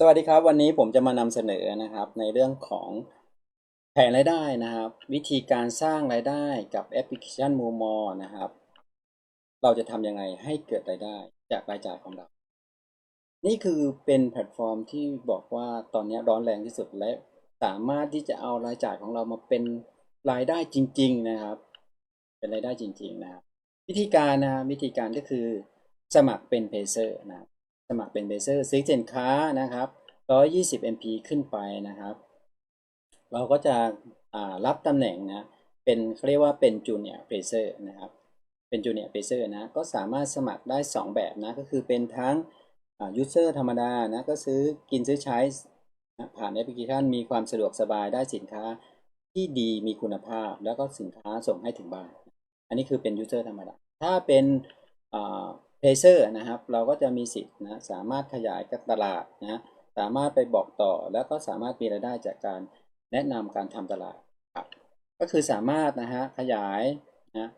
สวัสดีครับ วันนี้ผมจะมานำเสนอนะครับในเรื่องของแผนรายได้นะครับ วิธีการสร้างรายได้กับแอปพลิเคชันมูมอนะครับ เราจะทำยังไงให้เกิดรายได้จากรายจ่ายของเรา นี่คือเป็นแพลตฟอร์มที่บอกว่าตอนนี้ร้อนแรงที่สุดและสามารถที่จะเอารายจ่ายของเรามาเป็นรายได้จริง ๆนะครับ เป็นรายได้จริง ๆ นะครับ วิธีการนะวิธีการก็คือสมัครเป็นเพเซอร์นะครับ สมัครเป็นเบเซอร์ซื้อสินค้านะครับ120 MP ขึ้นไปนะครับ เราก็จะรับตำแหน่งนะเป็นเขาเรียกว่าเป็นจูเนียร์เพเซอร์นะครับเป็นจูเนียร์เพเซอร์นะก็สามารถสมัครได้ 2 แบบนะก็คือเป็นทั้งยูเซอร์ธรรมดานะก็ซื้อกินซื้อใช้ผ่านแอปพลิเคชันมีความสะดวกสบายได้สินค้าที่ดีมีคุณภาพ แล้วก็สินค้าส่งให้ถึงบ้าน อันนี้คือเป็นยูเซอร์ธรรมดา ถ้าเป็น เพเซอร์นะครับ เราก็จะมีสิทธิ์นะสามารถขยายตลาดนะสามารถไปบอกต่อแล้วก็สามารถมีรายได้จากการแนะนำการทำตลาดครับก็คือสามารถนะฮะขยายนะ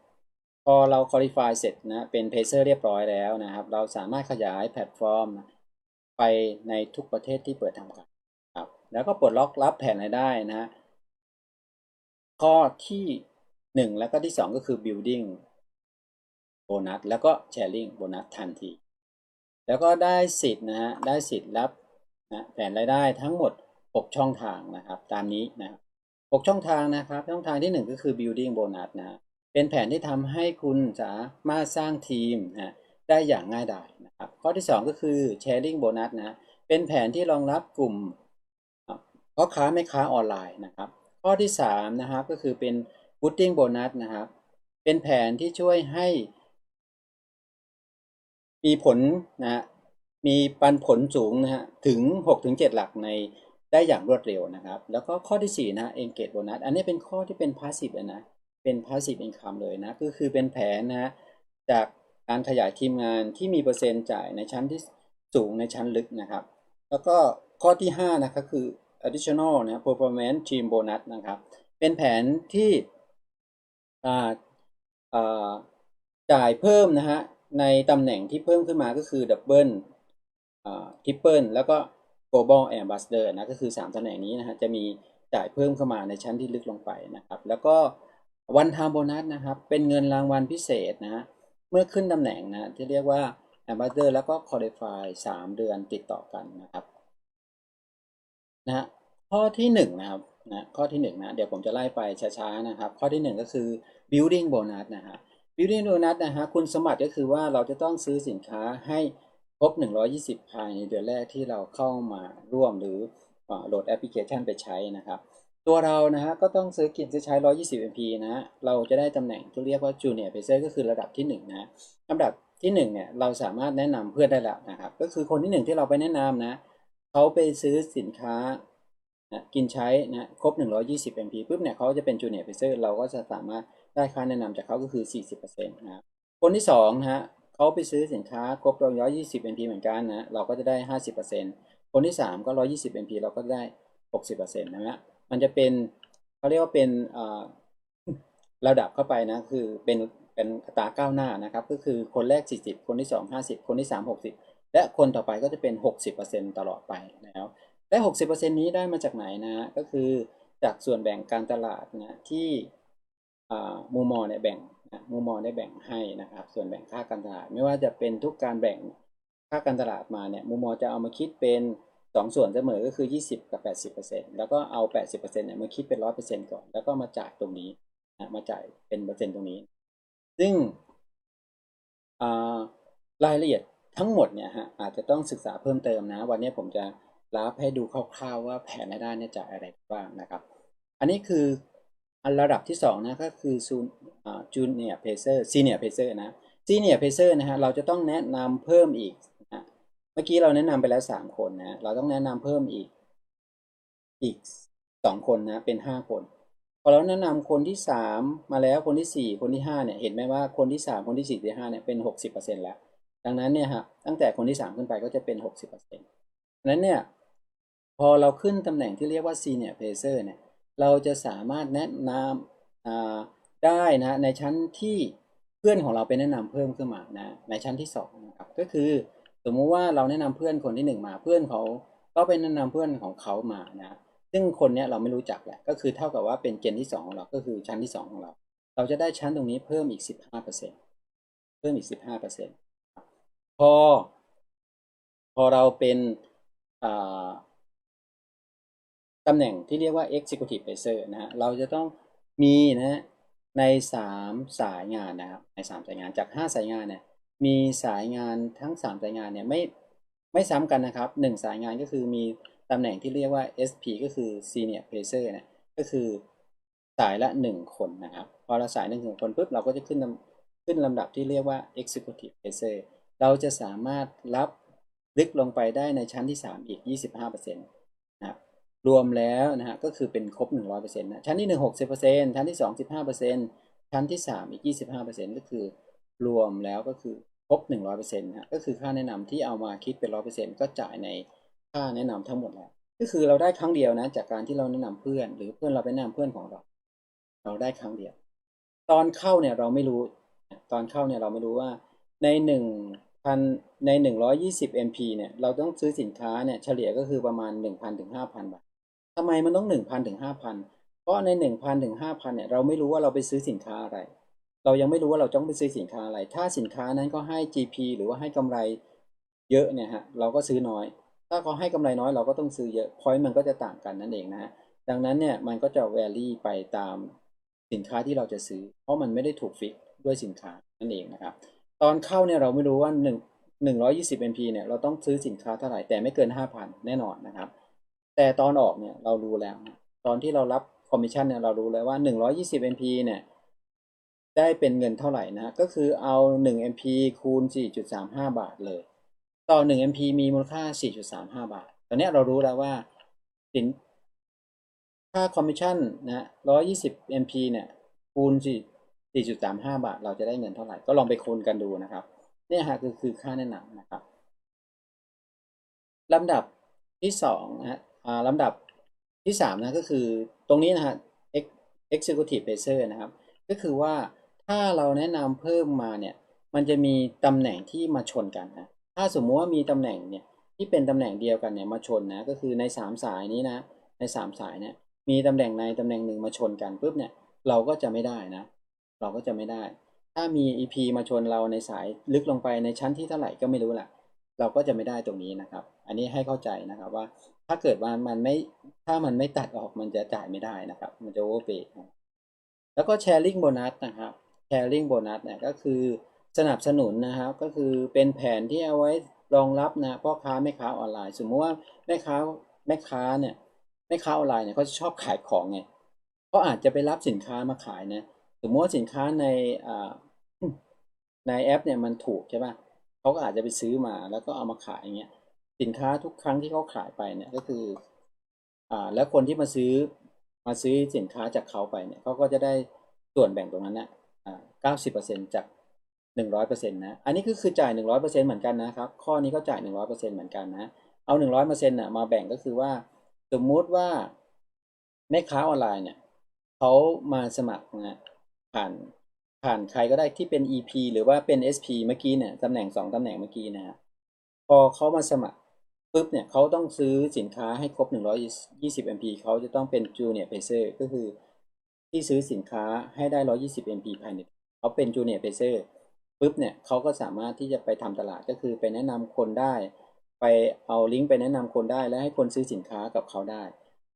พอเราคุริฟายเสร็จนะเป็นเพเซอร์เรียบร้อยแล้วนะครับ เราสามารถขยายแพลตฟอร์ม ไปในทุกประเทศที่เปิดทำการครับแล้วก็ปลดล็อกรับแผนรายได้นะข้อที่ 1 แล้วก็ที่ 2 ก็คือ building โบนัส แล้วก็แชร์ลิงโบนัสทันที แล้วก็ได้สิทธิ์นะฮะ ได้สิทธิ์รับนะแผนรายได้ทั้งหมด 6 ช่องทางนะครับ ตามนี้นะครับ6ช่องทางนะครับ ช่องทางที่ 1 ก็คือ building bonus นะ เป็นแผนที่ทำให้คุณสามารถสร้างทีมนะได้อย่างง่ายดายนะครับ ข้อที่ 2 ก็คือ sharing bonus นะ เป็นแผนที่รองรับกลุ่มพ่อค้าแม่ค้าออนไลน์นะครับ ข้อที่3นะครับก็คือเป็น booting bonus นะครับ เป็นแผนที่ช่วยให้ มีผลนะมีปันผลสูงนะฮะถึง 6-7 หลักในได้อย่างรวดเร็วนะครับ แล้วก็ข้อที่ 4 นะ engage bonus อันนี้เป็นข้อที่เป็น passive นะเป็น passive income เลยนะ ก็คือเป็นแผนนะจากการขยายทีมงานที่มีเปอร์เซ็นต์จ่ายในชั้นที่สูงในชั้นลึกนะครับ แล้วก็ข้อที่ 5 นะครับคือ additional นะ performance team bonus นะครับ เป็นแผนที่จ่ายเพิ่มนะฮะ ในตำแหน่งที่เพิ่มขึ้นมาก็คือดับเบิลทริปเปิลแล้วก็ global ambassador นะก็คือ 3ตำแหน่งนี้นะฮะจะมีจ่ายเพิ่มเข้ามาในชั้นที่ลึกลงไปนะครับ แล้วก็วันทามโบนัสนะครับ เป็นเงินรางวัลพิเศษนะเมื่อขึ้นตำแหน่งนะที่เรียกว่า ambassador แล้วก็ qualify 3 เดือนติดต่อกันนะครับนะข้อที่1นะครับนะข้อที่1นะเดี๋ยวผมจะไล่ไปช้าๆนะครับ ข้อที่ 1 ก็คือ building bonus นะฮะ บิวตี้โดนัทนะฮะคุณสมบัติก็คือว่าเราจะต้องซื้อสินค้าให้ครบ 120 ภายในเดือนแรกที่เราเข้ามาร่วมหรือโหลดแอปพลิเคชันไปใช้นะครับ ตัวเรานะฮะก็ต้องซื้อกินซื้อใช้ 120 MP นะ เราจะได้ตำแหน่งที่เรียกว่า Junior p a c e r ก็คือระดับที่ 1 นะลำดับที่ 1 เนี่ย เราสามารถแนะนำเพื่อนได้แล้วนะครับ ก็คือคนที่ 1 ที่เราไปแนะนำนะเขาไปซื้อสินค้านะกินใช้นะครบ 120 MP ปุ๊บเนี่ยเขาจะเป็น Junior p a c e r เราก็จะสามารถ ได้ค่าแนะนำจากเขาก็คือ 40%นะครับคนที่2นะฮะเขาไปซื้อสินค้าครบ120 NP เหมือนกันนะเราก็จะได้ 50%คนที่ 3 ก็ 120 NP เราก็ได้ 60%นะฮะมันจะเป็นเขาเรียกว่าเป็นระดับเข้าไปนะคือเป็นเป็นอัตราก้าวหน้านะครับ ก็คือคนแรก 40 คนที่ 2 50 คนที่ 3 60 และคนต่อไปก็จะเป็น 60%ตลอดไปแล้วและ 60%นี้ได้มาจากไหนนะก็คือจากส่วนแบ่งการตลาดนะที่ มูมอเนี่ยแบ่งมูมอได้แบ่งให้นะครับ ส่วนแบ่งค่าการตลาด ไม่ว่าจะเป็นทุกการแบ่งค่าการตลาดมาเนี่ยมูมอจะเอามาคิดเป็น 2 ส่วนเสมอก็คือ 20 กับ 80%แล้วก็เอา 80%เนี่ยมาคิดเป็น 100%ก่อน แล้วก็มาจ่ายตรงนี้นะมาจ่ายเป็นเปอร์เซ็นต์ตรงนี้ ซึ่งรายละเอียดทั้งหมดเนี่ยฮะอาจจะต้องศึกษาเพิ่มเติมนะ วันนี้ผมจะรับให้ดูคร่าวๆว่าแผนรายได้เนี่ยจ่ายอะไรบ้างนะครับ อันนี้คือ อันระดับที่2นะก็คือจูเนียเพเซอร์ซีเนียเพเซอร์นะซีเนียเพเซอร์นะฮะเราจะต้องแนะนำเพิ่มอีกนะเมื่อกี้เราแนะนำไปแล้ว 3 คนนะเราต้องแนะนำเพิ่มอีกอีก 2 คนนะเป็น 5 คนพอเราแนะนำคนที่ 3 มาแล้วคนที่ 4 คนที่5เนี่ยเห็นไหมว่าคนที่ 3 คนที่ 4 ที่5เนี่ยเป็น 60%แล้ว ดังนั้นเนี่ยฮะตั้งแต่คนที่ 3 ขึ้นไปก็จะเป็น 60%ดังนั้นเนี่ยพอเราขึ้นตำแหน่งที่เรียกว่า senior placer เนี่ย เราจะสามารถแนะนำได้นะในชั้นที่เพื่อนของเราไปแนะนำเพิ่มขึ้นมานะในชั้นที่2นะครับก็คือสมมุติว่าเราแนะนำเพื่อนคนที่ 1 มาเพื่อนเขาก็ไปแนะนำเพื่อนของเขามานะซึ่งคนเนี้ยเราไม่รู้จักแหละก็คือเท่ากับว่าเป็นเจนที่สองของเราก็คือชั้นที่สองของเรา เราจะได้ชั้นตรงนี้เพิ่มอีกสิบห้าเปอร์เซ็นเพิ่มอีกสิบห้าเปอร์เซ็นพอ พอเราเป็นอ่า ตำแหน่งที่เรียกว่า executive advisor นะฮะเราจะต้องมีนะในสามสายงานนะครับในสามสายงานจากห้าสายงานเนี่ยมีสายงานทั้งสามสายงานเนี่ยไม่ไม่ซ้ำกันนะครับหนึ่งสายงานก็คือมีตำแหน่งที่เรียกว่า SP ก็คือ Senior p a c e r เนี่ยก็คือสายละหนึ่งคนนะครับ พอเราสายหนึ่งคนปุ๊บเราก็จะขึ้นขึ้นลำดับที่เรียกว่า Executive p a c e r เราจะสามารถรับลึกลงไปได้ในชั้นที่ 3 อีก 25%นะครับ รวมแล้วนะฮะก็คือเป็นครบ 100%นะชั้นที่ 1 60%ชั้นที่ 2 15%ชั้นที่ 3 อีก 25%ก็คือรวมแล้วก็คือครบ 100%นะก็คือค่าแนะนำที่เอามาคิดเป็น 100%ก็จ่ายในค่าแนะนำทั้งหมดแล้วก็คือเราได้ครั้งเดียวนะจากการที่เราแนะนำเพื่อน หรือเพื่อนเราไปแนะนำเพื่อนของเรา เราได้ครั้งเดียว ตอนเข้าเนี่ยเราไม่รู้ตอนเข้าเนี่ยเราไม่รู้ว่าใน1 0 0 0ใน 120 MP เนี่ย เราต้องซื้อสินค้าเนี่ย เฉลี่ยก็คือประมาณ 1,000ถึง5,000 บาท ทำไมมันต้อง1,000ถึง5,000เพราะใน1,000ถึง5,000เนี่ยเราไม่รู้ว่าเราไปซื้อสินค้าอะไร เรายังไม่รู้ว่าเราต้องไปซื้อสินค้าอะไร ถ้าสินค้านั้นก็ให้ GP หรือว่าให้กำไรเยอะเนี่ยฮะเราก็ซื้อน้อย ถ้าเขาให้กำไรน้อยเราก็ต้องซื้อเยอะพอยต์มันก็จะต่างกันนั่นเองนะฮะดังนั้นเนี่ยมันก็จะ vary ไปตามสินค้าที่เราจะซื้อ เพราะมันไม่ได้ถูกฟิกด้วยสินค้านั่นเองนะครับ ตอนเข้าเนี่ยเราไม่รู้ว่า1 120 MP เนี่ยเราต้องซื้อสินค้าเท่าไหร่แต่ไม่เกิน 5,000 แน่นอนนะครับ แต่ตอนออกเนี่ยเรารู้แล้ว ตอนที่เรารับคอมมิชชั่นเนี่ยเรารู้แล้วว่า 120 MP เนี่ยได้เป็นเงินเท่าไหร่นะ ก็คือเอา 1 MP คูณ 4.35 บาทเลย ต่อ 1 MP มีมูลค่า 4.35 บาท ตอนนี้เรารู้แล้วว่าสินค่าคอมมิชชั่นนะ120 MP เนี่ยคูณ 4.35 บาท เราจะได้เงินเท่าไหร่ ก็ลองไปคูณกันดูนะครับ เนี่ยฮะคือคือค่าแนะนำนะครับลำดับที่สองนะฮะ ลำดับที่สามนะก็คือตรงนี้นะฮะ executive p a c e r นะครับ ก็คือว่าถ้าเราแนะนำเพิ่มมาเนี่ย มันจะมีตำแหน่งที่มาชนกันนะถ้าสมมติว่ามีตำแหน่งเนี่ยที่เป็นตำแหน่งเดียวกันเนี่ยมาชนนะก็คือในสามสายนี้นะในสามสายเนี่ยมีตำแหน่งในตำแหน่งหนึ่งมาชนกันปุ๊บเนี่ยเราก็จะไม่ได้นะ เราก็จะไม่ได้ ถ้ามี EP มาชนเราในสายลึกลงไปในชั้นที่เท่าไหร่ก็ไม่รู้แหละเราก็จะไม่ได้ตรงนี้นะครับ อันนี้ให้เข้าใจนะครับว่า ถ้าเกิดว่ามันไม่ถ้ามันไม่ตัดออกมันจะจ่ายไม่ได้นะครับ มันจะโอเวอร์เปย์แล้วก็แชร์ลิงโบนัสนะครับแชร์ลิงโบนัสเนี่ยก็คือสนับสนุนนะครับ ก็คือเป็นแผนที่เอาไว้รองรับนะพ่อค้าแม่ค้าออนไลน์ สมมติว่าแม่ค้าแม่ค้าเนี่ยแม่ค้าออนไลน์เนี่ยเขาชอบขายของไงเขาอาจจะไปรับสินค้ามาขายนะสมมติว่าสินค้าในในแอปเนี่ยมันถูกใช่ป่ะเขาก็อาจจะไปซื้อมาแล้วก็เอามาขายอย่างเงี้ย สินค้าทุกครั้งที่เขาขายไปเนี่ยก็คืออ่าแล้วคนที่มาซื้อมาซื้อสินค้าจากเขาไปเนี่ยเขาก็จะได้ส่วนแบ่งตรงนั้นนะอ่าเก้าสิบเปอร์เซ็นจากหนึ่งร้อยเปอร์เซ็นต์นะอันนี้ก็คือจ่ายหนึ่งร้อยเปอร์เซ็นต์เหมือนกันนะครับข้อนี้ก็จ่ายหนึ่งร้อยเปอร์เซ็นต์เหมือนกันนะเอาหนึ่งร้อยเปอร์เซ็นต์น่ะมาแบ่งก็คือว่าสมมุติว่าแม่ค้าออนไลน์เนี่ยเขามาสมัครนะผ่านผ่านใครก็ได้ที่เป็น EP หรือว่าเป็น SP เมื่อกี้เนี่ยตำแหน่งสองตำแหน่งเมื่อกี้นะฮะพอเขามาสมัคร ปุ๊บเนี่ยเขาต้องซื้อสินค้าให้ครบ 120 MP เขาจะต้องเป็น Junior Pacer ก็คือที่ซื้อสินค้าให้ได้ 120 MP ภายในเขาเป็น Junior Pacer ปุ๊บเนี่ยเขาก็สามารถที่จะไปทำตลาดก็คือไปแนะนำคนได้ ไปเอาลิงก์ไปแนะนำคนได้ และให้คนซื้อสินค้ากับเขาได้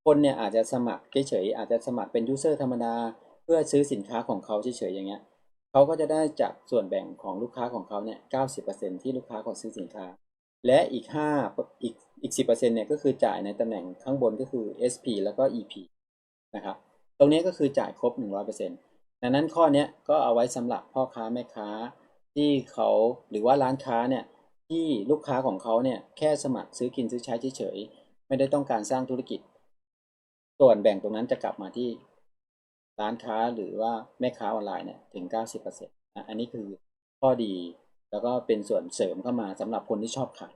คนเนี่ยอาจจะสมัครเฉยๆอาจจะสมัครเป็นยูเซอร์ธรรมดา เพื่อซื้อสินค้าของเขาเฉยๆอย่างเงี้ยเขาก็จะได้จากส่วนแบ่งของลูกค้าของเขาเนี่ยเก้าสิบเปอร์เซ็นที่ลูกค้าขอซื้อสินค้า และอีกห้าอีกอีกสิบเปอร์เซ็นเนี่ยก็คือจ่ายในตำแหน่งข้างบนก็คือ SP แล้วก็ EP นะครับ ตรงนี้ก็คือจ่ายครบ 100%ดังนั้นข้อนี้ก็เอาไว้สำหรับพ่อค้าแม่ค้าที่เขาหรือว่าร้านค้าเนี่ยที่ลูกค้าของเขาเนี่ยแค่สมัครซื้อกินซื้อใช้เฉยๆไม่ได้ต้องการสร้างธุรกิจ ส่วนแบ่งตรงนั้นจะกลับมาที่ร้านค้าหรือว่าแม่ค้าออนไลน์เนี่ยถึง 90%นะอันนี้คือข้อดี แล้วก็เป็นส่วนเสริมเข้ามาสำหรับคนที่ชอบขาย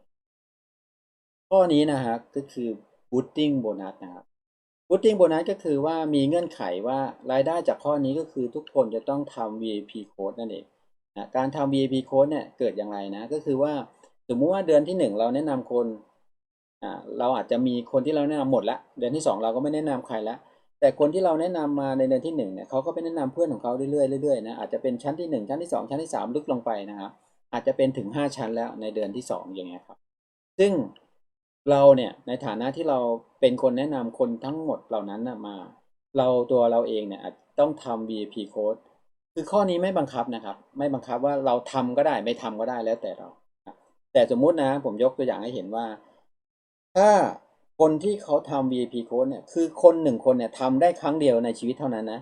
ข้อนี้นะฮะก็คือ booting bonus นะครับ booting bonus ก็คือว่ามีเงื่อนไขว่ารายได้จากข้อนี้ก็คือทุกคนจะต้องทำ VIP code นั่นเองนะการทำ VIP code เนี่ยเกิดอย่างไรนะ ก็คือว่าสมมุติว่าเดือนที่ 1 เราแนะนำคนอ่าเราอาจจะมีคนที่เราแนะนำหมดละเดือนที่สองเราก็ไม่แนะนำใครละแต่คนที่เราแนะนำมาในเดือนที่หนึ่งเนี่ยเขาก็ไปแนะนำเพื่อนของเขาเรื่อยๆเรื่อยๆนะอาจจะเป็นชั้นที่หนึ่งชั้นที่สองชั้นที่สามลึกลงไปนะครับ อาจจะเป็นถึงห้าชั้นแล้วในเดือนที่สองอย่างเงี้ยครับ ซึ่งเราเนี่ยในฐานะที่เราเป็นคนแนะนำคนทั้งหมดเหล่านั้นนะมา เราตัวเราเองเนี่ยต้องทำ VIP code คือข้อนี้ไม่บังคับนะครับ ไม่บังคับว่าเราทำก็ได้ไม่ทำก็ได้แล้วแต่เรา แต่สมมุตินะผมยกตัวอย่างให้เห็นว่า ถ้าคนที่เขาทำ VIP code เนี่ยคือคนหนึ่งคนเนี่ยทำได้ครั้งเดียวในชีวิตเท่านั้นนะ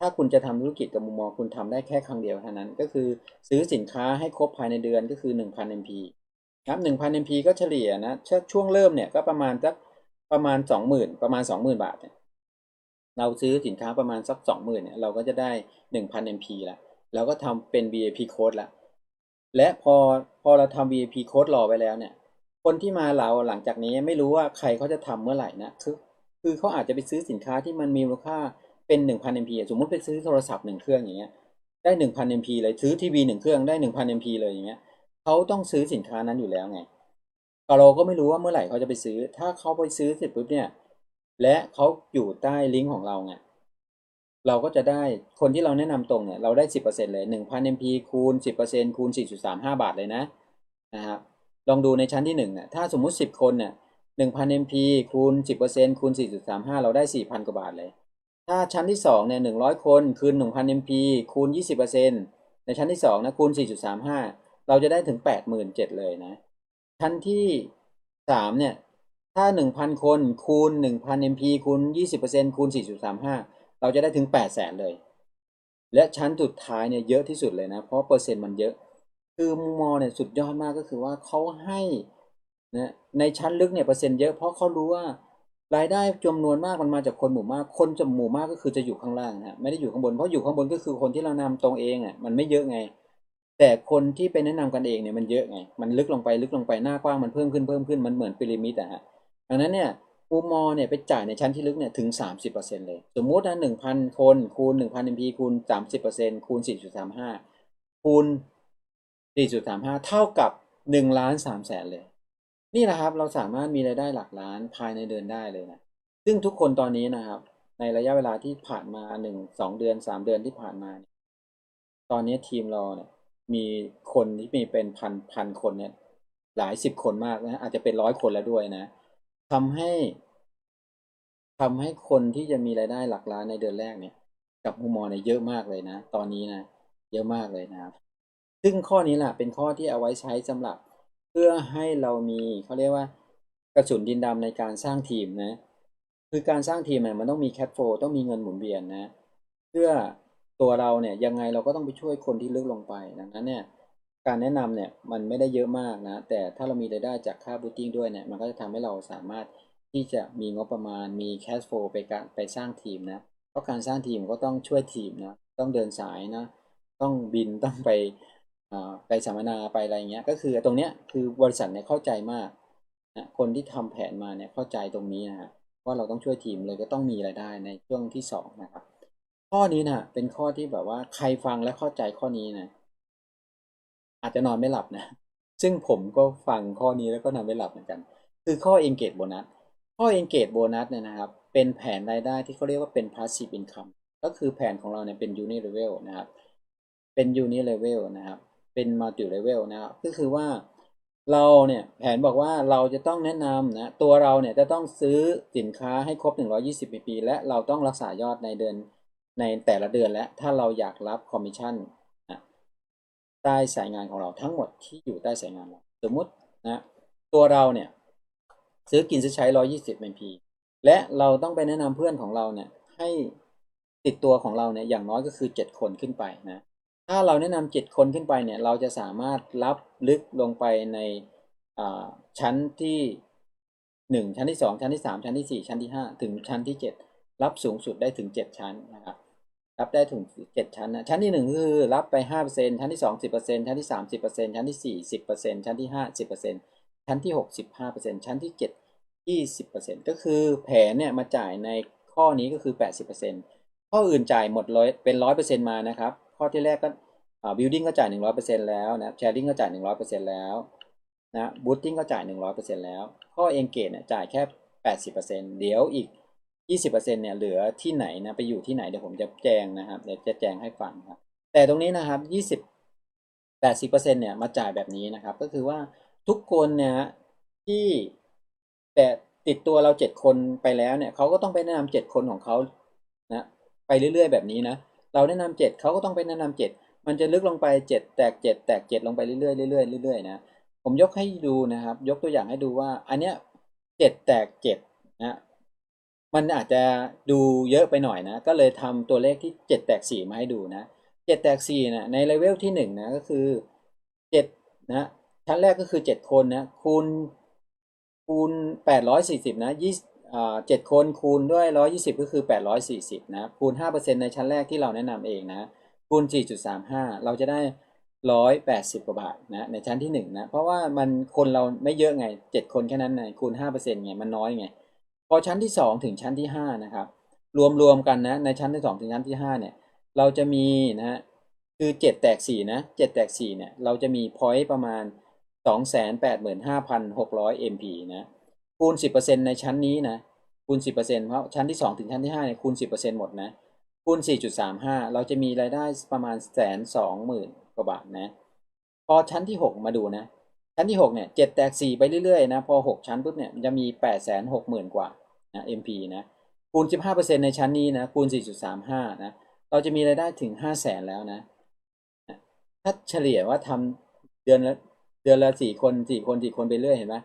ถ้าคุณจะทำธุรกิจกับมุมมองคุณทำได้แค่ครั้งเดียวเท่านั้น ก็คือซื้อสินค้าให้ครบภายในเดือนก็คือ 1,000 MP ครับ1,000 MP ก็เฉลี่ยนะช่วงเริ่มเนี่ยก็ประมาณสักประมาณ 20,000 ประมาณ 20,000 บาทเนี่ยเราซื้อสินค้าประมาณสัก 20,000เนี่ยเราก็จะได้ 1,000 MP ละเราก็ทำเป็น VIP code ละและพอพอเราทำ VIP code รอไว้แล้วเนี่ย คนที่มาเราหลังจากนี้ไม่รู้ว่าใครเขาจะทำเมื่อไหร่นะคือคือเขาอาจจะไปซื้อสินค้าที่มันมีมูลค่า เป็น1,000 MP สมมติไปซื้อโทรศัพท์หนึ่งเครื่องอย่างเงี้ย ได้1,000 MP เลยซื้อทีวีหนึ่งเครื่องได้1,000 MP เลยอย่างเงี้ยเขาต้องซื้อสินค้านั้นอยู่แล้วไงแต่เราก็ไม่รู้ว่าเมื่อไหร่เขาจะไปซื้อ ถ้าเขาไปซื้อเสร็จปุ๊บเนี่ย และเขาอยู่ใต้ลิงก์ของเราไงเราก็จะได้คนที่เราแนะนำตรงเนี่ยเราได้10%เลย1,000 MP คูณ10%คูณ4.35บาทเลยนะนะครับลองดูในชั้นที่1เนี่ยถ้าสมมุติ10คนเนี่ย1,000 MP คูณ10%คูณ4.35เราได้4,000กว่าบาทเลย ถ้าชั้นที่2เนี่ย100คนคูณ1,000 MP คูณ 20%ในชั้นที่2นะคูณ 4.35 เราจะได้ถึง 87,000เลยนะ ชั้นที่3เนี่ยถ้า 1,000 คนคูณ 1,000 MP คูณ 20%คูณ 4.35 เราจะได้ถึง 800,000 เลย และชั้นสุดท้ายเนี่ยเยอะที่สุดเลยนะ เพราะเปอร์เซ็นต์มันเยอะ คือมุมมองเนี่ยสุดยอดมากก็คือว่าเขาให้นะในชั้นลึกเนี่ยเปอร์เซ็นต์เยอะเพราะเขารู้ว่า รายได้จำนวนมากมันมาจากคนหมู่มาก คนจำหมู่มากก็คือจะอยู่ข้างล่างนะไม่ได้อยู่ข้างบนเพราะอยู่ข้างบนก็คือคนที่เรานำตรงเองอะมันไม่เยอะไง แต่คนที่ไปแนะนำกันเองเนี่ยมันเยอะไงมันลึกลงไปลึกลงไปหน้ากว้างมันเพิ่มขึ้นเพิ่มขึ้นมันเหมือนพีระมิดอะฮะดังนั้นเนี่ยมุมอเนี่ยไปจ่ายในชั้นที่ลึกเนี่ยถึง 30%เลย สมมุตินะ1,000คนคูณ1,000 MP คูณ30%คูณ4.35คูณ4.35เท่ากับ1ล้าน3แสนเลย นี่แหละครับเราสามารถมีรายได้หลักล้านภายในเดือนได้เลยนะ ซึ่งทุกคนตอนนี้นะครับ ในระยะเวลาที่ผ่านมา1 2เดือน3เดือนที่ผ่านมาเนี่ยตอนนี้ทีมเราเนี่ย มีคนที่มีเป็นพันพันคนเนี่ย หลายสิบคนมากนะอาจจะเป็นร้อยคนแล้วด้วยนะทำให้ทำให้คนที่จะมีรายได้หลักล้านในเดือนแรกเนี่ย กับมุมมองเนี่ยเยอะมากเลยนะ ตอนนี้นะ เยอะมากเลยนะครับ ซึ่งข้อนี้แหละเป็นข้อที่เอาไว้ใช้สำหรับ พื่อให้เรามีเขาเรียกว่ากระสุนดินดำในการสร้างทีมนะ คือการสร้างทีมเนี่ยมันต้องมีแคทโฟต้องมีเงินหมุนเวียนนะ เพื่อตัวเราเนี่ยยังไงเราก็ต้องไปช่วยคนที่ลึกลงไปดังนั้นเนี่ยการแนะนำเนี่ยมันไม่ได้เยอะมากนะ แต่ถ้าเรามีรายได้จากค่าบูตติ้งด้วยเนี่ยมันก็จะทำให้เราสามารถที่จะมีงบประมาณมีแคชโฟไปการไปสร้างทีมนะเพราะการสร้างทีมก็ต้องช่วยทีมนะต้องเดินสายนะต้องบินต้องไป ไปสัมมนาไปอะไรเงี้ย ก็คือตรงเนี้ยคือบริษัทเนี่ยเข้าใจมากนะคนที่ทำแผนมาเนี่ยเข้าใจตรงนี้นะฮะว่าเราต้องช่วยทีมเลยก็ต้องมีรายได้ในช่วงที่สองนะครับ ข้อนี้นะเป็นข้อที่แบบว่าใครฟังและเข้าใจข้อนี้นะอาจจะนอนไม่หลับนะ ซึ่งผมก็ฟังข้อนี้แล้วก็นอนไม่หลับเหมือนกัน คือข้อ engage bonus ข้อ engage bonus เนี่ยนะครับ เป็นแผนรายได้ที่เขาเรียกว่าเป็น passive income ก็คือแผนของเราเนี่ยเป็น uni level นะครับ เป็น uni level นะครับ เป็น multi level นะครับก็คือว่าเราเนี่ยแผนบอกว่าเราจะต้องแนะนำนะตัวเราเนี่ยจะต้องซื้อสินค้าให้ครบ 120 ปี และเราต้องรักษายอดในเดือนในแต่ละเดือนและถ้าเราอยากรับคอมมิชชั่นนะใต้สายงานของเราทั้งหมดที่อยู่ใต้สายงานเราสมมุตินะตัวเราเนี่ยซื้อกินซื้อใช้ 120 MP และเราต้องไปแนะนำเพื่อนของเราเนี่ยให้ติดตัวของเราเนี่ยอย่างน้อยก็คือ 7 คนขึ้นไปนะ ถ้าเราแนะนำ7คนขึ้นไปเนี่ยเราจะสามารถรับลึกลงไปในชั้นที่1ชั้นที่2ชั้นที่3ชั้นที่4ชั้นที่5ถึงชั้นที่7รับสูงสุดได้ถึง7ชั้นนะครับรับได้ถึงเจ็ดชั้นนะชั้นที่หนึ่งคือรับไปห้าเปอร์เซ็นชั้นที่สองสิบเปอร์เซ็นชั้นที่สามสิบเปอร์เซ็นชั้นที่สี่สิบเปอร์เซ็นชั้นที่ห้าสิบเปอร์เซ็นชั้นที่หกสิบห้าเปอร์เซ็นชั้นที่เจ็ดยี่สิบเปอร์เซ็นก็คือแผนเนี่ยมาจ่ายในข้อนี้ก็คือแปดสิบเปอร์เซ็นข้ออื่นจ่ายหมดร้อยเป็นร้อยเปอร์เซ็นมานะครับ ข้อที่แรกก็อ่าบิลดิ้งก็จ่ายหนึ่งร้อยเปอร์เซ็นแล้วนะแชร์ลิงก็จ่ายหนึ่งร้อยเปอร์เซ็นแล้วนะบูตติ้งก็จ่าย100%แล้ว ข้อเอนเกจเนี่ยจ่ายแค่80%เดี๋ยวอีก20%เนี่ยเหลือที่ไหนนะไปอยู่ที่ไหนเดี๋ยวผมจะแจ้งนะครับเดี๋ยวจะแจ้งให้ฟังครับ แต่ตรงนี้นะครับ20 80%เนี่ยมาจ่ายแบบนี้นะครับ ก็คือว่าทุกคนเนี่ยที่แต่ติดตัวเรา7คนไปแล้วเนี่ยเขาก็ต้องไปแนะนำ7คนของเขานะไปเรื่อยๆแบบนี้นะ เราแนะนำ7เขาก็ต้องไปแนะนำ7มันจะลึกลงไป7แตก7แตก7ลงไปเรื่อยๆเรื่อยๆเรื่อยๆนะผมยกให้ดูนะครับ ยกตัวอย่างให้ดูว่า อันเนี้ย7แตก7นะมันอาจจะดูเยอะไปหน่อยนะ ก็เลยทำตัวเลขที่7แตก4มาให้ดูนะ7แตก4นะในเลเวลที่1นะก็คือ7นะชั้นแรกก็คือ7คนนะคูณคูณ840นะ20 อ่า7คนคูณด้วย120ก็คือ840นะ คูณ5%ในชั้นแรกที่เราแนะนำเองนะ คูณ4.35เราจะได้180กว่าบาทนะในชั้นที่1นะ เพราะว่ามันคนเราไม่เยอะไง7คนแค่นั้นไงคูณ5%ไงมันน้อยไง พอชั้นที่2ถึงชั้นที่5นะครับ รวมรวมกันนะ ในชั้นที่2ถึงชั้นที่5เนี่ย เราจะมีนะฮะคือ7แตก4นะ7แตก4เนี่ย เราจะมี point ประมาณ285,600 MP นะ คูณ 10%ในชั้นนี้นะคูณ 10%เพราะชั้นที่ 2 ถึงชั้นที่5เนี่ยคูณ 10%หมดนะคูณ 4.35 เราจะมีรายได้ประมาณแสนสองหมื่นกว่าบาทนะ พอชั้นที่ 6 มาดูนะ ชั้นที่ 6 เนี่ย7แตก 4 ไปเรื่อยๆนะ พอ 6 ชั้นปุ๊บเนี่ยมันจะมี 8 6 0 0 0 0 กว่านะ MP นะคูณ 15%ในชั้นนี้นะคูณ 4.35 นะ เราจะมีรายได้ถึง 5 0 0 0 0 0แล้วนะ ถ้าเฉลี่ยว่าทำเดือนละเดือนละสี่คนสี่คนสี่คนไปเรื่อยเห็นไหม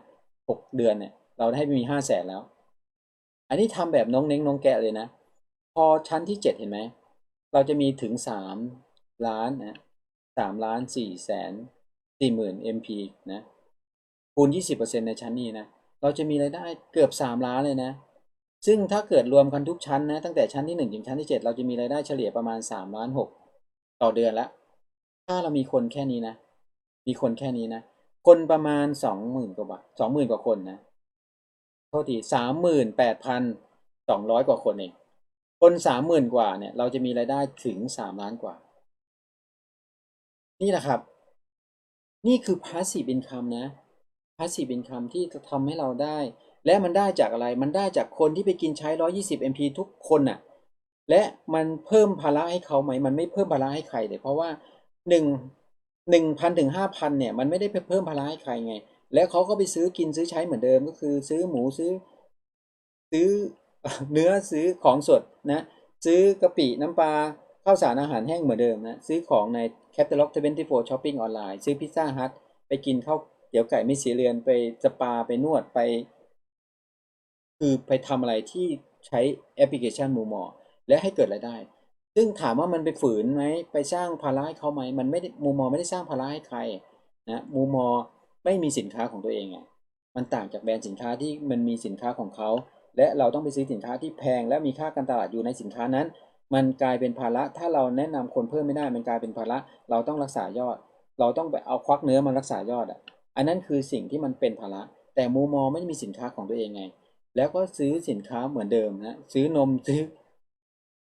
หกเดือนเนี่ย เราได้มีห้าแสนแล้ว อันนี้ทำแบบน้องเน้งน้องแกะเลยนะ พอชั้นที่เจ็ดเห็นไหม เราจะมีถึงสามล้านนะสามล้านสี่แสนสี่หมื่น MP นะคูณยี่สิบเปอร์เซ็นในชั้นนี้นะ เราจะมีรายได้เกือบสามล้านเลยนะ ซึ่งถ้าเกิดรวมกันทุกชั้นนะ ตั้งแต่ชั้นที่หนึ่งถึงชั้นที่เจ็ดเราจะมีรายได้เฉลี่ยประมาณสามล้านหกต่อเดือนละ ถ้าเรามีคนแค่นี้นะ มีคนแค่นี้นะ คนประมาณสองหมื่นกว่าบาทสองหมื่นกว่าคนนะ โทษทีสามหมื่นแปดพันสองร้อยกว่าคนเอง คนสามหมื่นกว่าเนี่ย เราจะมีรายได้ถึงสามล้านกว่า นี่แหละครับ นี่คือ passive income นะ passive income ที่จะทำให้เราได้ และมันได้จากอะไร มันได้จากคนที่ไปกินใช้120 MP ทุกคนน่ะ และมันเพิ่มภาระให้เขาไหม มันไม่เพิ่มภาระให้ใครเลยเพราะว่าหนึ่งหนึ่งพันถึงห้าพันเนี่ย มันไม่ได้ไปเพิ่มภาระให้ใครไง แล้วเขาก็ไปซื้อกินซื้อใช้เหมือนเดิมก็คือซื้อหมูซื้อ ซื้อเนื้อซื้อของสดนะ ซื้อกะปิน้ำปลาข้าวสารอาหารแห้งเหมือนเดิมนะ ซื้อของใน Catalog 24 Shopping ออนไลน์ซื้อพิซซ่าฮัทไปกินข้าวเดี๋ยวไก่ไม่เสียเรือนไปสปาไปนวดไป คือไปทำอะไรที่ใช้แอปพลิเคชันมูมอ และให้เกิดรายได้ ซึ่งถามว่ามันไปฝืนไหมไปสร้างภาระให้เขาไหมมันไม่มูมอไม่ได้สร้างภาระให้ใครนะมูมอ ไม่มีสินค้าของตัวเองไงมันต่างจากแบรนด์สินค้าที่มันมีสินค้าของเขา และเราต้องไปซื้อสินค้าที่แพง และมีค่าการตลาดอยู่ในสินค้านั้น มันกลายเป็นภาระถ้าเราแนะนำคนเพิ่มไม่ได้ มันกลายเป็นภาระเราต้องรักษายอด เราต้องไปเอาควักเนื้อมารักษายอดอะอันนั้นคือสิ่งที่มันเป็นภาระ แต่มูมอไม่มีสินค้าของตัวเองไง แล้วก็ซื้อสินค้าเหมือนเดิมนะซื้อนมซื้อ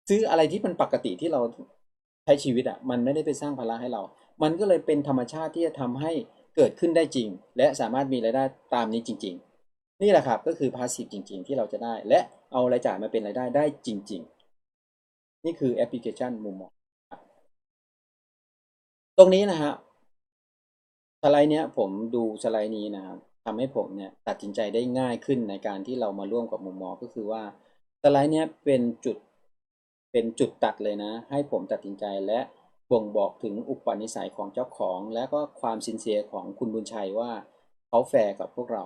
ซื้ออะไรที่มันปกติที่เราใช้ชีวิตอะมันไม่ได้ไปสร้างภาระให้เรา มันก็เลยเป็นธรรมชาติที่จะทำให้ เกิดขึ้นได้จริง และสามารถมีรายได้ตามนี้จริง ๆ นี่แหละครับก็คือพาสซีฟจริง ๆ ที่เราจะได้ และเอารายจ่ายมาเป็นรายได้ได้จริง ๆ นี่คือแอปพลิเคชันมุมมองตรงนี้นะครับสไลด์เนี้ยผมดูสไลด์นี้นะครับทำให้ผมเนี่ยตัดสินใจได้ง่ายขึ้นในการที่เรามาร่วมกับมุมมองก็คือว่าสไลด์เนี้ยเป็นจุดเป็นจุดตัดเลยนะ ให้ผมตัดสินใจและ บ่งบอกถึงอุปนิสัยของเจ้าของ และก็ความสินเสียของคุณบุญชัยว่าเขาแฟร์กับพวกเรา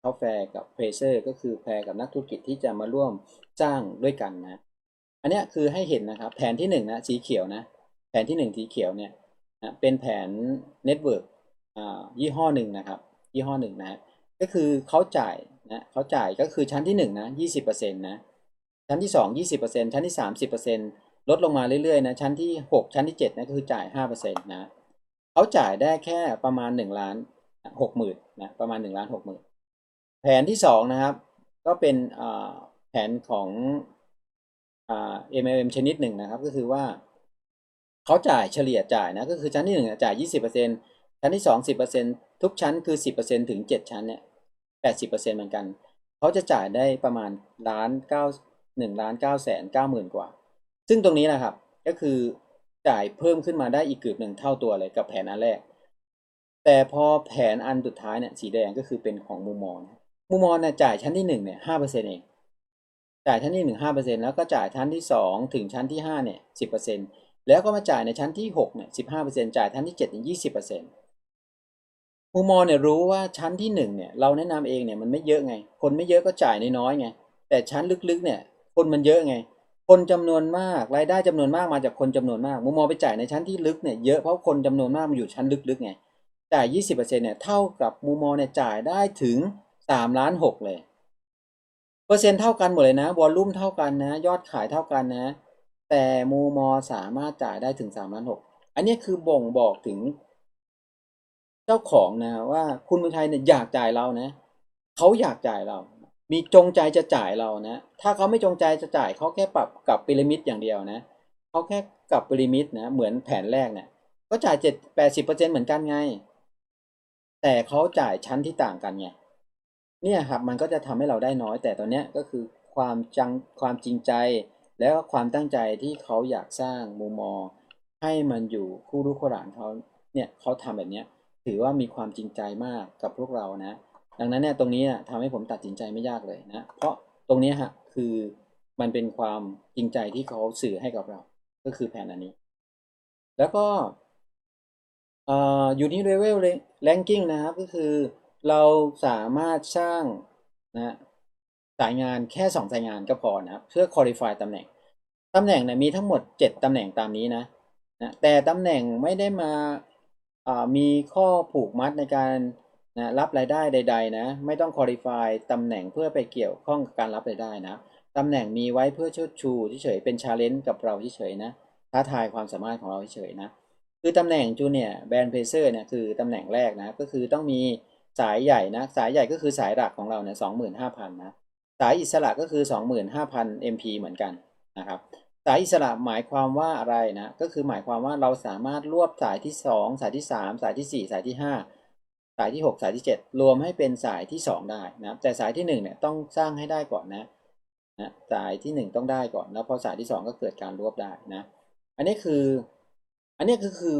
เขาแฟร์กับเพรเซอร์ก็คือแฟร์กับนักธุรกิจที่จะมาร่วมจ้างด้วยกันนะ อันนี้คือให้เห็นนะครับแผนที่1นนะสีเขียวนะ แผนที่1สีเขียวเนี่ยนะเป็นแผนเน็ตเวิร์กยี่ห้อหนึ่งนะครับ ยี่ห้อหนึ่งนะก็คือเขาจ่ายนะเขาจ่ายก็คือชั้นที่1นะ20%นะชั้นที่ 2 20%ชั้นที่ 30% ลดลงมาเรื่อยๆนะชั้นที่ 6 ชั้นที่ 7นะก็คือจ่าย5%นะเขาจ่ายได้แค่ประมาณ1ล้าน6หมื่นนะประมาณ1ล้าน6หมื่นแผนที่2นะครับ ก็เป็นแผนของ MLM ชนิดหนึ่งนะครับ ก็คือว่าเขาจ่ายเฉลี่ยจ่ายนะก็คือชั้นที่1จ่าย20%ชั้นที่2 10%ทุกชั้นคือ10%ถึง7ชั้นเนี่ย80%เหมือนกัน เขาจะจ่ายได้ประมาณล้านเก้าหนึ่งล้านเก้าแสนเก้าหมื่นกว่า ซึ่งตรงนี้นะครับก็คือจ่ายเพิ่มขึ้นมาได้อีกเกือบหนึ่งเท่าตัวเลยกับแผนอันแรก แต่พอแผนอันสุดท้ายเนี่ยสีแดงก็คือเป็นของมูมอนมูมอนเนี่ยจ่ายชั้นที่หนึ่งเนี่ยห้าเปอร์เซ็นต์เองจ่ายชั้นที่หนึ่งห้าเปอร์เซ็นต์แล้วก็จ่ายชั้นที่สองถึงชั้นที่ห้าเนี่ยสิบเปอร์เซ็นต์แล้วก็มาจ่ายในชั้นที่หกเนี่ยสิบห้าเปอร์เซ็นต์จ่ายชั้นที่เจ็ดถึงยี่สิบเปอร์เซ็นต์มูมอนเนี่ยรู้ว่าชั้นที่หนึ่งเนี่ยเราแนะนำเองเนี่ยมันไม่เยอะไง คนไม่เยอะก็จ่ายน้อยๆไงแต่ชั้นลึกๆเนี่ยคนมันเยอะไง คนจำนวนมากรายได้จำนวนมากมาจากคนจำนวนมากมูมองไปจ่ายในชั้นที่ลึกเนี่ยเยอะเพราะคนจำนวนมากมันอยู่ชั้นลึกๆไงจ่าย20%เนี่ยเท่ากับมูมอเนี่ยจ่ายได้ถึง3ล้าน6เลยเปอร์เซ็นต์เท่ากันหมดเลยนะวอลลุ่มเท่ากันนะ ยอดขายเท่ากันนะ แต่มูมอสามารถจ่ายได้ถึง3ล้าน6อันนี้คือบ่งบอกถึง เจ้าของนะว่าคุณเมืองไทยเนี่ยอยากจ่ายเรานะเขาอยากจ่ายเรา มีจงใจจะจ่ายเรานะ ถ้าเขาไม่จงใจจะจ่ายเขาแค่ปรับกับพีระมิดอย่างเดียวนะเขาแค่กับพีระมิดนะเหมือนแผนแรกเนี่ยก็จ่ายเจ็ดแปดสิบเปอร์เซ็นเหมือนกันไง แต่เขาจ่ายชั้นที่ต่างกันไงเนี่ยครับมันก็จะทำให้เราได้น้อย แต่ตอนเนี้ยก็คือความจังความจริงใจ แล้วก็ความตั้งใจที่เขาอยากสร้างมุมมองให้มันอยู่คู่รู้คู่หลานเขาเนี่ยเขาทำแบบเนี้ยถือว่ามีความจริงใจมากกับพวกเรานะ ดังนั้นเนี่ยตรงนี้นะทำให้ผมตัดสินใจไม่ยากเลยนะ เพราะตรงนี้ฮะคือมันเป็นความจริงใจที่เขาสื่อให้กับเรา ก็คือแผนอันนี้ แล้วก็อยู่ที่ level ranking นะครับก็คือเราสามารถสร้างนะสายงานแค่ 2 สายงานก็พอนะเพื่อ qualify ตำแหน่งตำแหน่งเนี่ยมีทั้งหมด 7 ตำแหน่งตามนี้นะนะแต่ตำแหน่งไม่ได้มามีข้อผูกมัดในการ นะรับรายได้ใด ๆ นะ ไม่ต้อง qualify ตำแหน่งเพื่อไปเกี่ยวข้องกับการรับรายได้นะตำแหน่งมีไว้เพื่อเชิดชูเฉยเป็น challenge กับเราเฉยนะท้าทายความสามารถของเราเฉยนะคือตำแหน่งจูเนียแบรนด์เพเซอร์เนี่ยคือตำแหน่งแรกนะก็คือต้องมีสายใหญ่นะสายใหญ่ก็คือสายหลักของเราเนี่ยสองหมื่นห้าพันนะสายอิสระก็คือสองหมื่นห้าพัน MP เหมือนกันนะครับสายอิสระหมายความว่าอะไรนะก็คือหมายความว่าเราสามารถรวบสายที่สองสายที่สามสายที่สี่สายที่ห้า สายที่หกสายที่เจ็ดรวมให้เป็นสายที่สองได้นะแต่สายที่หนึ่งเนี่ยต้องสร้างให้ได้ก่อนนะนะสายที่หนึ่งต้องได้ก่อน แล้วพอสายที่สองก็เกิดการรวบได้นะ อันนี้คือ อันนี้ก็คือ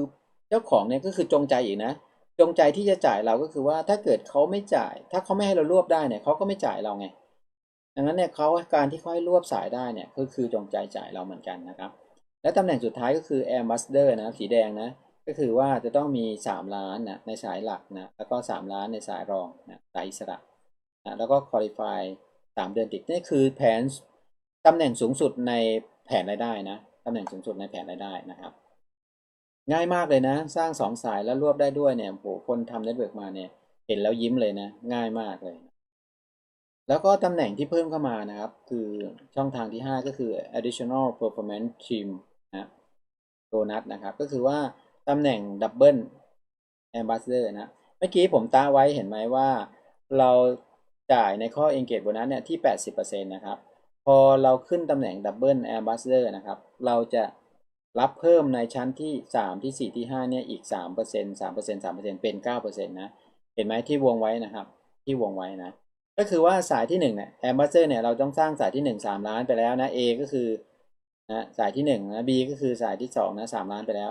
เจ้าของเนี่ยก็คือจงใจอีกนะ จงใจที่จะจ่ายเราก็คือว่าถ้าเกิดเขาไม่จ่าย ถ้าเขาไม่ให้เรารวบได้เนี่ยเขาก็ไม่จ่ายเราไง ดังนั้นเนี่ยเขาการที่เขาให้รวบสายได้เนี่ยก็คือจงใจจ่ายเราเหมือนกันนะครับ และตำแหน่งสุดท้ายก็คือ Air Master นะสีแดงนะ ก็คือว่าจะต้องมี 3 ล้านนะในสายหลักนะแล้วก็ 3 ล้านในสายรองนะสายอิสระนะแล้วก็ Qualify 3เดือนติดนี่คือแผนตำแหน่งสูงสุดในแผนรายได้นะตำแหน่งสูงสุดในแผนรายได้นะครับ ง่ายมากเลยนะ สร้างสองสายแล้วรวบได้ด้วยเนี่ยโหคนทำเน็ตเวิร์กมาเนี่ยเห็นแล้วยิ้มเลยนะ ง่ายมากเลย แล้วก็ตำแหน่งที่เพิ่มเข้ามานะครับ คือช่องทางที่ 5 ก็คือ additional performance team นะโดนัทนะครับ ก็คือว่า ตำแหน่ง double ambassador นะ เมื่อกี้ผมตาไว้เห็นไหมว่า เราจ่ายในข้อ engage bonus เนี่ยที่ 80%นะครับ พอเราขึ้นตำแหน่ง double ambassador นะครับ เราจะรับเพิ่มในชั้นที่ 3 ที่ 4 ที่ 5 เนี่ยอีก 3% 3% 3%เป็น 9%นะ เห็นไหมที่วงไว้นะครับ ที่วงไว้นะ ก็คือว่าสายที่1เนี่ยแอมบาสเซอร์เนี่ยเราต้องสร้างสายที่ 1 3 ล้านไปแล้วนะ A ก็คือนะสายที่1นะ B ก็คือสายที่2นะ3ล้านไปแล้ว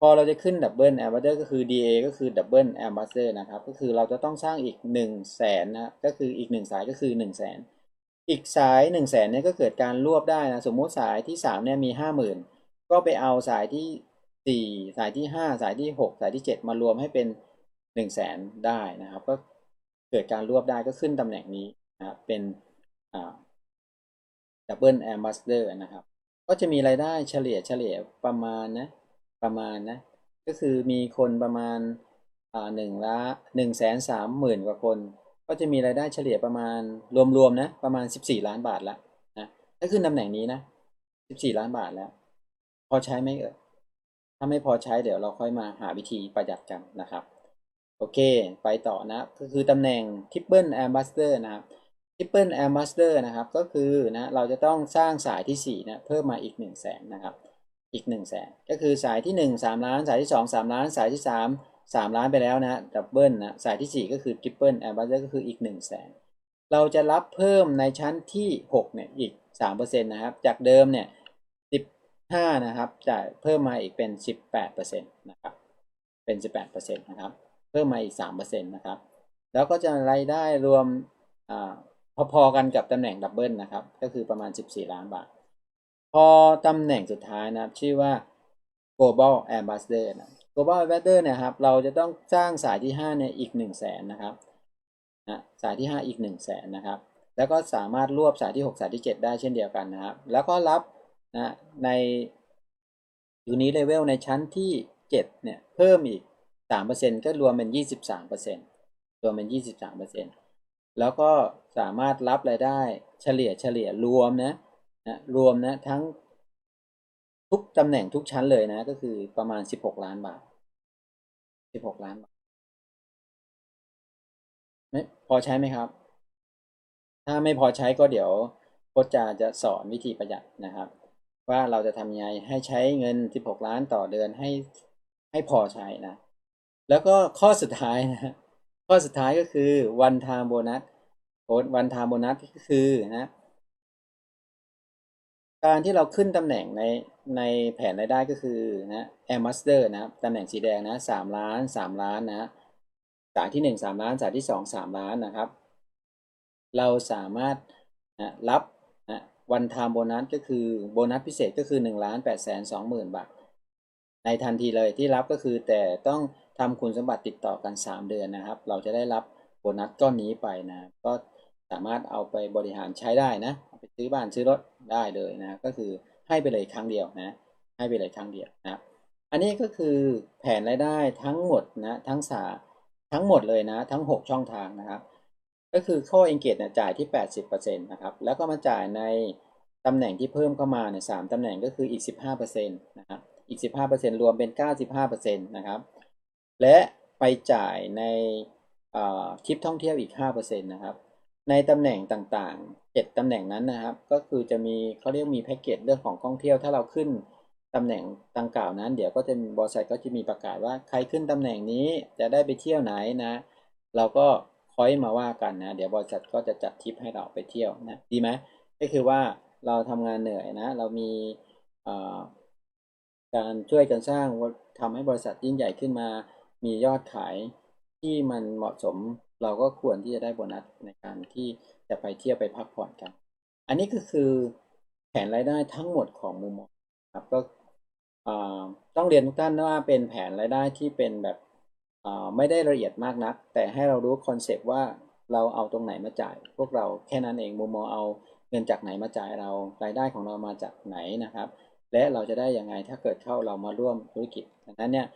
พอเราจะขึ้นดับเบิลแอมบาสเซอร์ก็คือ DA ก็คือดับเบิลแอมบาสเซอร์นะครับ ก็คือเราจะต้องสร้างอีก1 0 0 0 0แสนนะก็คืออีก 1 สายก็คือ 1 0 0 0 0แสนอีกสาย 1 0 0 0 0แสนเนี่ยก็เกิดการรวบได้นะ สมมุติสายที่3เนี่ยมี 50,000 ก็ไปเอาสายที่สี่สายที่ห้าสายที่หกสายที่เจ็ดมารวมให้เป็นหนึ่งแสนได้นะครับ ก็เกิดการรวบได้ก็ขึ้นตำแหน่งนี้นะครับเป็นดับเบิลแอมบาสเดอร์นะครับ ก็จะมีรายได้เฉลี่ยเฉลี่ยประมาณนะ ประมาณนะ ก็คือมีคนประมาณหนึ่งละหนึ่งแสนสามหมื่นกว่าคน ก็จะมีรายได้เฉลี่ยประมาณรวมๆนะประมาณสิบสี่ล้านบาทละนะถ้าขึ้นตำแหน่งนี้นะสิบสี่ล้านบาทแล้ว พอใช้ไหมเอ่ยถ้าไม่พอใช้เดี๋ยวเราค่อยมาหาวิธีประหยัดกันนะครับ โอเค ไปต่อนะก็คือตำแหน่ง Triple Ambassador นะครับ Triple Ambassador นะครับ ก็คือนะเราจะต้องสร้างสายที่4นะเพิ่มมาอีก1 0 0 0 0แสนนะครับ อีก1 0 0 0 0แสนก็คือสายที่ 1 3 ล้านสายที่ 2 3 ล้านสายที่3สามล้านไปแล้วนะดับเบิลนะสายที่สี่ก็คือทริปเปิลแอมบาสเดอร์ก็คืออีกหนึ่งแสนเราจะรับเพิ่มในชั้นที่หกเนี่ยอีกสามเปอร์เซ็นต์นะครับ จากเดิมเนี่ยสิบห้านะครับจ่ายเพิ่มมาอีกเป็นสิบแปดเปอร์เซ็นต์นะครับเป็นสิบแปดเปอร์เซ็นต์นะครับเพิ่มมาอีกสามเปอร์เซ็นต์นะครับแล้วก็จะรายได้รวมอพอๆกันกับตำแหน่งดับเบิลนะครับก็คือประมาณ 14 ล้านบาท พอตำแหน่งสุดท้ายนะครับ ชื่อว่า global ambassador นะ global ambassador เนะครับ เราจะต้องสร้างสายที่5เนี่ยอีก 1 0 0 0 0แสนนะครับนะสายที่ 5 อีก 1 0 0 0 0แสนนะครับ แล้วก็สามารถรวบสายที่ 6 สายที่ 7 ได้เช่นเดียวกันนะครับ แล้วก็รับนะในอยู่นี้เลเวลในชั้นที่ 7 เนี่ย เพิ่มอีก 3%ก็รวมเป็น 23%รวมเป็น 23%แล้วก็สามารถรับรายได้เฉลี่ยเฉลี่ยรวมนะ นะรวมนะทั้งทุกตำแหน่งทุกชั้นเลยนะ ก็คือประมาณ 16 ล้านบาท 16 ล้านบาทไม่พอใช้ไหมครับ ถ้าไม่พอใช้ก็เดี๋ยวโค้ชจะจะสอนวิธีประหยัดนะครับ ว่าเราจะทำยังไงให้ใช้เงิน 16 ล้านต่อเดือนให้ให้พอใช้นะ แล้วก็ข้อสุดท้ายนะข้อสุดท้ายก็คือ one time bonus โค้ด one time bonus ก็คือนะ การที่เราขึ้นตำแหน่งในในแผนรายได้ก็คือนะ Air Master นะตำแหน่งสีแดงนะสามล้านสามล้านนะสายที่หนึ่งสามล้านสายที่สองสามล้านนะครับ เราสามารถนะรับนะวันทามโบนัสก็คือโบนัสพิเศษก็คือ1ล้าน8แสน2หมื่นบาท ในทันทีเลยที่รับก็คือแต่ต้องทำคุณสมบัติติดต่อกัน3เดือนนะครับ เราจะได้รับโบนัสก้อนนี้ไปนะก็ สามารถเอาไปบริหารใช้ได้นะเอาไปซื้อบ้านซื้อรถได้เลยนะก็คือให้ไปเลยครั้งเดียวนะให้ไปเลยครั้งเดียวนะอันนี้ก็คือแผนรายได้ทั้งหมดนะทั้งสาทั้งหมดเลยนะทั้ง 6 ช่องทางนะครับ ก็คือข้อ engage เนี่ยจ่ายที่ 80%นะครับแล้วก็มาจ่ายในตำแหน่งที่เพิ่มเข้ามาเนี่ยสามตำแหน่งก็คืออีก 15%นะครับอีก 15%รวมเป็น 95%นะครับและไปจ่ายในทริปท่องเที่ยวอีก 5%นะครับ ในตำแหน่งต่างๆ 7ตำแหน่งนั้นนะครับ ก็คือจะมีเขาเรียกมีแพ็กเกจเรื่องของท่องเที่ยว ถ้าเราขึ้นตำแหน่งดังกล่าวนั้น เดี๋ยวก็จะบริษัทก็จะมีประกาศว่าใครขึ้นตำแหน่งนี้จะได้ไปเที่ยวไหนนะ เราก็คอยมาว่ากันนะ เดี๋ยวบริษัทก็จะจัดทริปให้เราไปเที่ยวนะ ดีไหมก็คือว่าเราทำงานเหนื่อยนะ เรามีการช่วยกันสร้างทำให้บริษัทยิ่งใหญ่ขึ้นมา มียอดขายที่มันเหมาะสม เราก็ควรที่จะได้โบนัสในการที่จะไปเที่ยวไปพักผ่อนกัน อันนี้ก็คือแผนรายได้ทั้งหมดของมุมมองครับก็ต้องเรียนทุกท่านว่าเป็นแผนรายได้ที่เป็นแบบไม่ได้ละเอียดมากนัก แต่ให้เรารู้คอนเซปต์ว่าเราเอาตรงไหนมาจ่าย พวกเราแค่นั้นเองมุมมองเอาเงินจากไหนมาจ่ายเรารายได้ของเรามาจากไหนนะครับ และเราจะได้ยังไงถ้าเกิดเข้าเรามาร่วมธุรกิจดังนั้นเนี่ย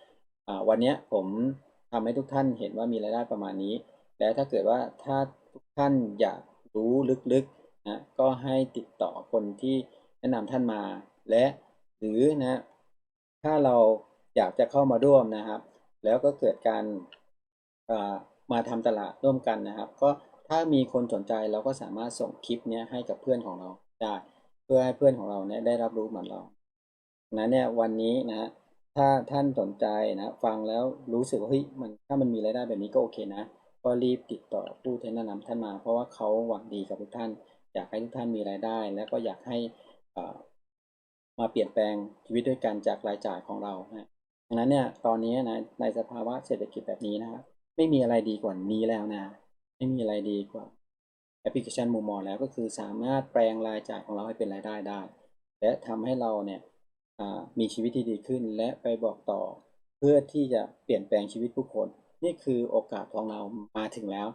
วันนี้ผมทำให้ทุกท่านเห็นว่ามีรายได้ประมาณนี้ แล้วถ้าเกิดว่าถ้าทุกท่านอยากรู้ลึกๆนะก็ให้ติดต่อคนที่แนะนำท่านมา และหรือนะถ้าเราอยากจะเข้ามาร่วมนะครับ แล้วก็เกิดการมาทำตลาดร่วมกันนะครับ ก็ถ้ามีคนสนใจเราก็สามารถส่งคลิปนี้ให้กับเพื่อนของเราได้เพื่อให้เพื่อนของเราเนี่ยได้รับรู้เหมือนเรานะเนี่ยวันนี้นะถ้าท่านสนใจนะ ฟังแล้วรู้สึกว่าเฮ้ยมันถ้ามันมีรายได้แบบนี้ก็โอเคนะ ก็รีบติดต่อผู้แนะนำท่านมา เพราะว่าเขาหวังดีกับทุกท่าน อยากให้ทุกท่านมีรายได้ แล้วก็อยากให้มาเปลี่ยนแปลงชีวิตด้วยกันจากรายจ่ายของเรานะดังนั้นเนี่ยตอนนี้นะในสภาวะเศรษฐกิจแบบนี้นะครับไม่มีอะไรดีกว่านี้แล้วนะ ไม่มีอะไรดีกว่าแอปพลิเคชันมุมมองแล้วก็คือสามารถแปลงรายจ่ายของเราให้เป็นรายได้ได้ และทำให้เราเนี่ยมีชีวิตที่ดีขึ้น และไปบอกต่อ เพื่อที่จะเปลี่ยนแปลงชีวิตผู้คน นี่คือโอกาสของเรามาถึงแล้ว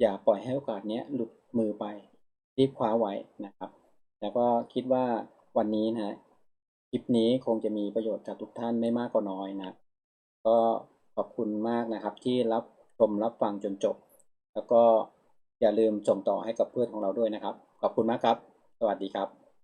อย่าปล่อยให้โอกาสนี้หลุดมือไปรีบคว้าไว้นะครับ แล้วก็คิดว่าวันนี้นะคลิปนี้คงจะมีประโยชน์กับทุกท่านไม่มากก็น้อยนะ ก็ขอบคุณมากนะครับที่รับชมรับฟังจนจบ แล้วก็อย่าลืมส่งต่อให้กับเพื่อนของเราด้วยนะครับ ขอบคุณมากครับ สวัสดีครับ